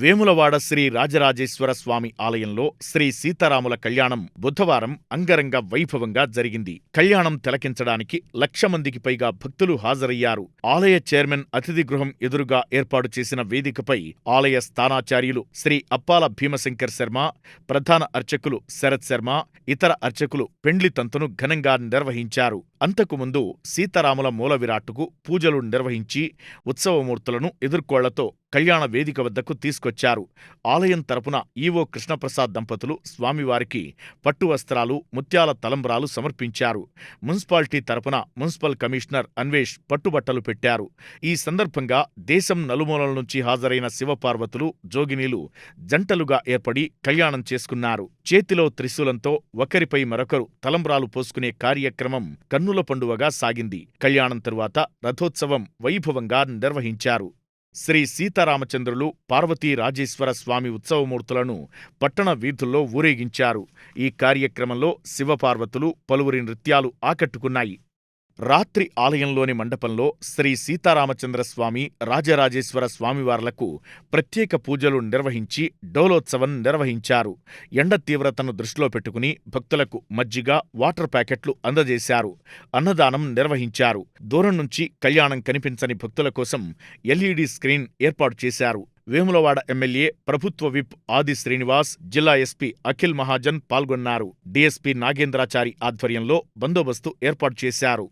వేములవాడ శ్రీ రాజరాజేశ్వర స్వామి ఆలయంలో శ్రీ సీతారాముల కళ్యాణం బుధవారం అంగరంగ వైభవంగా జరిగింది. కళ్యాణం తిలకించడానికి లక్ష మందికి పైగా భక్తులు హాజరయ్యారు. ఆలయ చైర్మన్ అతిథి గృహం ఎదురుగా ఏర్పాటు చేసిన వేదికపై ఆలయ స్థానాచార్యులు శ్రీ అప్పాల భీమశంకర్ శర్మ ప్రధాన అర్చకులు శరత్ శర్మ ఇతర అర్చకులు పెండ్లి తంతును ఘనంగా నిర్వహించారు. అంతకుముందు సీతారాముల మూల విరాట్టుకు పూజలు నిర్వహించి ఉత్సవమూర్తులను ఎదుర్కోళ్ళతో కళ్యాణ వేదిక వద్దకు తీసుకొచ్చారు. ఆలయం తరపున ఈవో కృష్ణప్రసాద్ దంపతులు స్వామివారికి పట్టు వస్త్రాలు ముత్యాల తలంబ్రాలు సమర్పించారు. మున్సిపాలిటీ తరపున మున్సిపల్ కమిషనర్ అన్వేష్ పట్టుబట్టలు పెట్టారు. ఈ సందర్భంగా దేశం నలుమూలల నుంచి హాజరైన శివపార్వతులు జోగినీలు జంటలుగా ఏర్పడి కళ్యాణం చేసుకున్నారు. చేతిలో త్రిశూలంతో ఒకరిపై మరొకరు తలంబ్రాలు పోసుకునే కార్యక్రమం కన్నుల పండువగా సాగింది. కళ్యాణం తరువాత రథోత్సవం వైభవంగా నిర్వహించారు. శ్రీ సీతారామచంద్రులు పార్వతీ రాజేశ్వర స్వామి ఉత్సవమూర్తులను పట్టణ వీధుల్లో ఊరేగించారు. ఈ కార్యక్రమంలో శివపార్వతులు పలువురి నృత్యాలు ఆకట్టుకున్నాయి. రాత్రి ఆలయంలోని మండపంలో శ్రీ సీతారామచంద్ర స్వామి రాజరాజేశ్వర స్వామివార్లకు ప్రత్యేక పూజలు నిర్వహించి డోలోత్సవం నిర్వహించారు. ఎండ తీవ్రతను దృష్టిలో పెట్టుకుని భక్తులకు మజ్జిగ వాటర్ ప్యాకెట్లు అందజేశారు. అన్నదానం నిర్వహించారు. దూరం నుంచి కళ్యాణం కనిపించని భక్తుల కోసం ఎల్ఈడి స్క్రీన్ ఏర్పాటు చేశారు. వేములవాడ ఎమ్మెల్యే ప్రభుత్వ విప్ ఆది శ్రీనివాస్ జిల్లా ఎస్పీ అఖిల్ మహాజన్ పాల్గొన్నారు. డీఎస్పీ నాగేంద్రాచారి ఆధ్వర్యంలో బందోబస్తు ఏర్పాటు చేశారు.